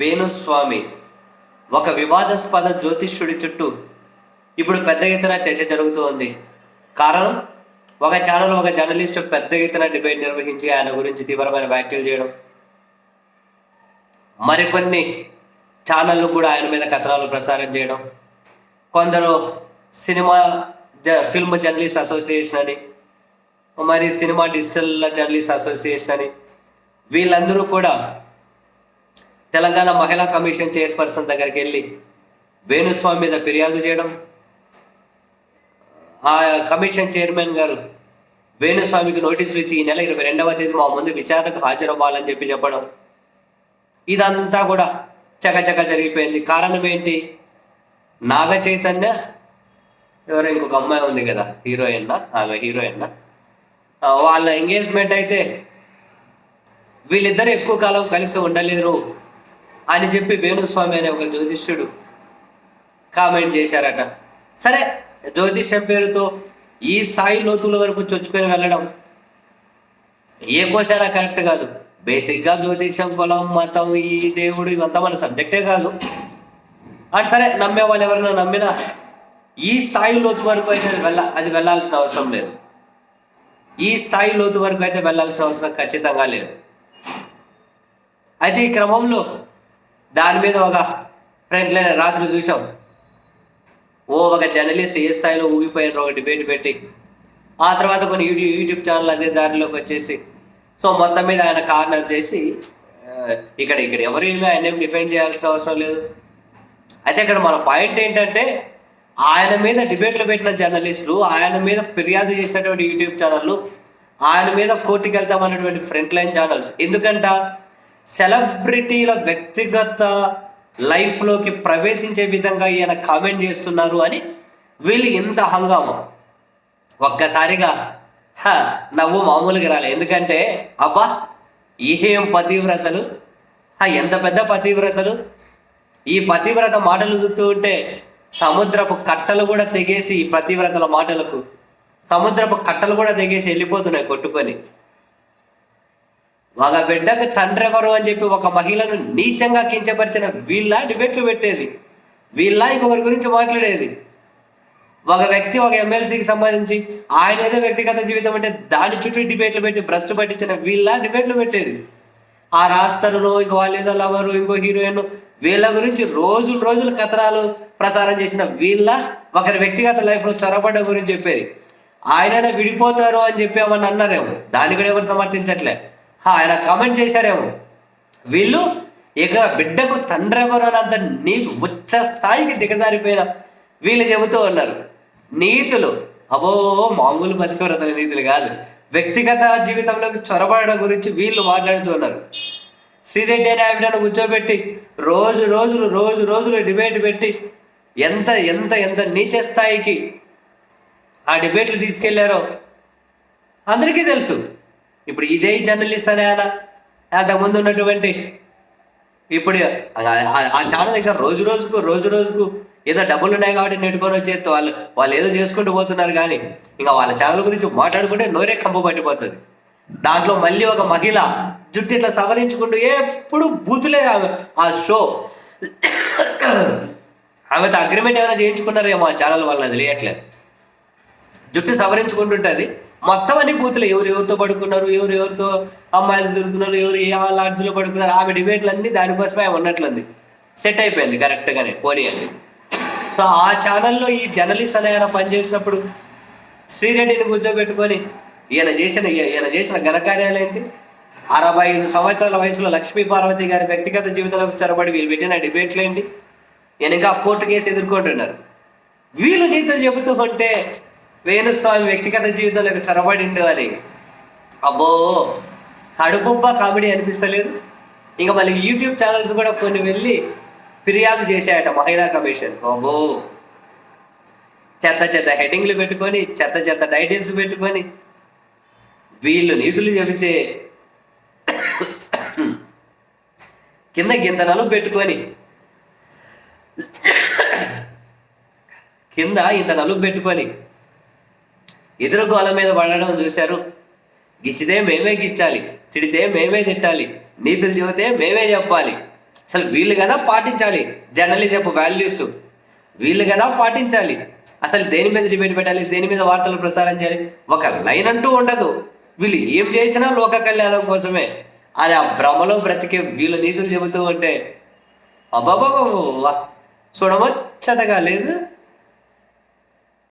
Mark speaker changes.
Speaker 1: వేణుస్వామి ఒక వివాదాస్పద జ్యోతిష్యుడి చుట్టూ ఇప్పుడు పెద్ద ఎత్తున చర్చ జరుగుతూ ఉంది కారణం? ఒక ఛానల్ ఒక జర్నలిస్ట్ పెద్ద ఎత్తున డిబేట్ నిర్వహించి ఆయన గురించి తీవ్రమైన వ్యాఖ్యలు చేయడం. మరికొన్ని ఛానళ్ళు కూడా ఆయన మీద కథనాలు ప్రసారం చేయడం. కొందరు సినిమా జ ఫిల్మ్ జర్నలిస్ట్ అసోసియేషన్ అని మరి సినిమా డిజిటల్ జర్నలిస్ట్ అసోసియేషన్ అని వీళ్ళందరూ కూడా తెలంగాణ మహిళా కమిషన్ చైర్పర్సన్ దగ్గరికి వెళ్ళి వేణుస్వామి మీద ఫిర్యాదు చేయడం. ఆ కమిషన్ చైర్మన్ గారు వేణుస్వామికి నోటీసులు ఇచ్చి ఈ నెల ఇరవై రెండవ తేదీ మా ముందు విచారణకు హాజరవ్వాలని చెప్పి చెప్పడం. ఇదంతా కూడా చకచక జరిగిపోయింది. కారణం ఏంటి? నాగ చైతన్య ఎవరో ఇంకొక అమ్మాయి ఉంది కదా హీరోయిన్ ఆమె హీరోయిన్ వాళ్ళ ఎంగేజ్మెంట్ అయితే వీళ్ళిద్దరు ఎక్కువ కాలం కలిసి ఉండలేరు. అని చెప్పి వేణుస్వామి అనే ఒక జ్యోతిష్యుడు కామెంట్ చేశారట. సరే జ్యోతిష్యం పేరుతో ఈ స్థాయి లోతుల వరకు చొచ్చుకొని వెళ్ళడం ఏ కోసారా కరెక్ట్ కాదు. బేసిక్గా జ్యోతిష్యం కులం మతం ఈ దేవుడు ఇవంతా మన సబ్జెక్టే కాదు. అంటే సరే నమ్మే వాళ్ళు ఎవరైనా నమ్మినా ఈ స్థాయి లోతు వరకు అయితే అది వెళ్ళ అది వెళ్ళాల్సిన అవసరం లేదు. ఈ స్థాయి లోతు వరకు అయితే వెళ్ళాల్సిన అవసరం ఖచ్చితంగా లేదు. అయితే ఈ క్రమంలో దాని మీద ఒక ఫ్రంట్ లైన్ రాత్రి చూసాం ఓ ఒక జర్నలిస్ట్ ఏ స్థాయిలో ఊగిపోయినారు ఒక డిబేట్ పెట్టి ఆ తర్వాత కొన్ని యూట్యూబ్ యూట్యూబ్ ఛానల్ అదే దారిలోకి వచ్చేసి సో మొత్తం మీద ఆయన కార్నర్ చేసి ఇక్కడ ఇక్కడ ఎవరు ఆయన ఏం డిఫెండ్ చేయాల్సిన అవసరం లేదు. అయితే ఇక్కడ మన పాయింట్ ఏంటంటే ఆయన మీద డిబేట్లు పెట్టిన జర్నలిస్టులు ఆయన మీద ఫిర్యాదు చేసినటువంటి యూట్యూబ్ ఛానళ్ళు ఆయన మీద కోర్టుకి వెళ్తామన్నటువంటి ఫ్రంట్ లైన్ ఛానల్స్ ఎందుకంట సెలబ్రిటీల వ్యక్తిగత లైఫ్లోకి ప్రవేశించే విధంగా ఈయన కామెంట్ చేస్తున్నారు అని వీళ్ళు ఇంత హంగామా? ఒక్కసారిగా హ, నవ్వు మామూలుగా రాలే. ఎందుకంటే అబ్బా ఏం పతివ్రతలు? హ, ఎంత పెద్ద పతివ్రతలు? ఈ పతివ్రత మాటలు చూస్తూ ఉంటే సముద్రపు కట్టలు కూడా తెగేసి ఈ పతివ్రతల మాటలకు సముద్రపు కట్టలు కూడా తెగేసి వెళ్ళిపోతున్నాయి కొట్టుకొని. ఒక బిడ్డకు తండ్రి ఎవరు అని చెప్పి ఒక మహిళను నీచంగా కించపరిచిన వీళ్ళ డిబేట్లు పెట్టేది. వీళ్ళ ఇంకొకరి గురించి మాట్లాడేది. ఒక వ్యక్తి ఒక ఎమ్మెల్సీకి సంబంధించి ఆయన ఏదో వ్యక్తిగత జీవితం అంటే దాని చుట్టూ డిబేట్లు పెట్టి భ్రష్ పట్టించిన వీళ్ళ డిబేట్లు పెట్టేది. ఆ రాస్తారును ఇంకో వాళ్ళు ఏదో లవరు ఇంకో హీరోయిన్ వీళ్ళ గురించి రోజులు రోజులు కథనాలు ప్రసారం చేసిన వీళ్ళ ఒకరి వ్యక్తిగత లైఫ్లో చొరబడ్డ గురించి చెప్పేది. ఆయన విడిపోతారు అని చెప్పి ఏమన్నా అన్నారేమో? దాన్ని కూడా ఎవరు సమర్థించట్లే. ఆయన కామెంట్ చేశారేమో. వీళ్ళు ఇక బిడ్డకు తండ్రి ఎవరు నీతి ఉచ్చ స్థాయికి దిగజారిపోయిన వీళ్ళు చెబుతూ ఉన్నారు. నీతులు. అబో మామూలు బతికరతల నీతులు కాదు. వ్యక్తిగత జీవితంలోకి చొరబడడం గురించి వీళ్ళు మాట్లాడుతూ ఉన్నారు. శ్రీరెడ్డి అనే ఆవిడను కూర్చోబెట్టి రోజు రోజులు రోజు రోజులు డిబేట్ పెట్టి ఎంత ఎంత ఎంత నీచ స్థాయికి ఆ డిబేట్లు తీసుకెళ్ళారో అందరికీ తెలుసు. ఇప్పుడు ఇదే జర్నలిస్ట్ అనే ఆయన అంతకుముందు ఉన్నటువంటి ఇప్పుడు ఆ- ఛానల్ ఇంకా రోజు రోజుకు రోజు రోజుకు ఏదో డబ్బులు ఉన్నాయి కాబట్టి నెట్టుకొని వచ్చేది వాళ్ళు వాళ్ళు ఏదో చేసుకుంటూ పోతున్నారు కానీ ఇంకా వాళ్ళ ఛానల్ గురించి మాట్లాడుకుంటే నోరే కంపు పట్టిపోతుంది. దాంట్లో మళ్ళీ ఒక మహిళ జుట్టు ఇట్లా సవరించుకుంటూ ఎప్పుడు బూతులే ఆమె ఆ షో. ఆమెతో అగ్రిమెంట్ ఏమైనా చేయించుకున్నారేమో ఆ ఛానల్ వాళ్ళది లేయట్లేదు జుట్టు సవరించుకుంటుంటుంది. మొత్తం అన్ని బూతులు ఎవరు ఎవరితో పడుకున్నారు ఎవరు ఎవరితో అమ్మాయిలు తిరుగుతున్నారు ఎవరు ఏ లాడ్జ్లో పడుకున్నారు ఆమె డిబేట్లు అన్ని దానికోసమే ఉన్నట్లుంది. సెట్ అయిపోయింది కరెక్ట్గానే పోనీ అని సో ఆ ఛానల్లో ఈ జర్నలిస్ట్ అనే ఆయన పనిచేసినప్పుడు శ్రీరెడ్డిని కూర్చోబెట్టుకొని ఈయన చేసిన ఈయన చేసిన ఘనకార్యాలు ఏంటి? అరవై ఐదు సంవత్సరాల వయసులో లక్ష్మీ పార్వతి గారి వ్యక్తిగత జీవితంలో చొరబడి వీళ్ళు పెట్టిన డిబేట్లు ఏంటి? ఈయన ఇంకా కోర్టు కేసు ఎదుర్కొంటున్నారు. వీళ్ళు నీతులు చెబుతూ ఉంటే వేణుస్వామి వ్యక్తిగత జీవితంలో చొరబడి ఉండేవాళ్ళు అబ్బో కడుపుబ్బ కామెడీ అనిపిస్తలేదు? ఇంకా మళ్ళీ యూట్యూబ్ ఛానల్స్ కూడా కొన్ని వెళ్ళి ఫిర్యాదు చేశాయట మహిళా కమిషన్. అబ్బో. చెత్త చెత్త హెడ్డింగ్లు పెట్టుకొని చెత్త చెత్త టైటిల్స్ పెట్టుకొని వీళ్ళు నిధులు చెబితే కింద గింతనలు పెట్టుకొని కింద ఇంత నలుపు పెట్టుకొని ఎదురు గోల మీద పడడం చూశారు. గిచ్చితే మేమే గిచ్చాలి తిడితే మేమే తిట్టాలి నీతులు చెబితే మేమే చెప్పాలి. అసలు వీళ్ళు కదా పాటించాలి జర్నలిజం వాల్యూస్ వీళ్ళు కదా పాటించాలి. అసలు దేని మీద డిబేట్ పెట్టాలి దేని మీద వార్తలు ప్రసారం చేయాలి? ఒక లైన్ అంటూ ఉండదు. వీళ్ళు ఏం చేసినా లోక కళ్యాణం కోసమే. అని ఆ భ్రమలో బ్రతికే వీళ్ళ నీతులు చెబుతూ ఉంటే అబ్బాబాబా చూడమచ్చటగా లేదు.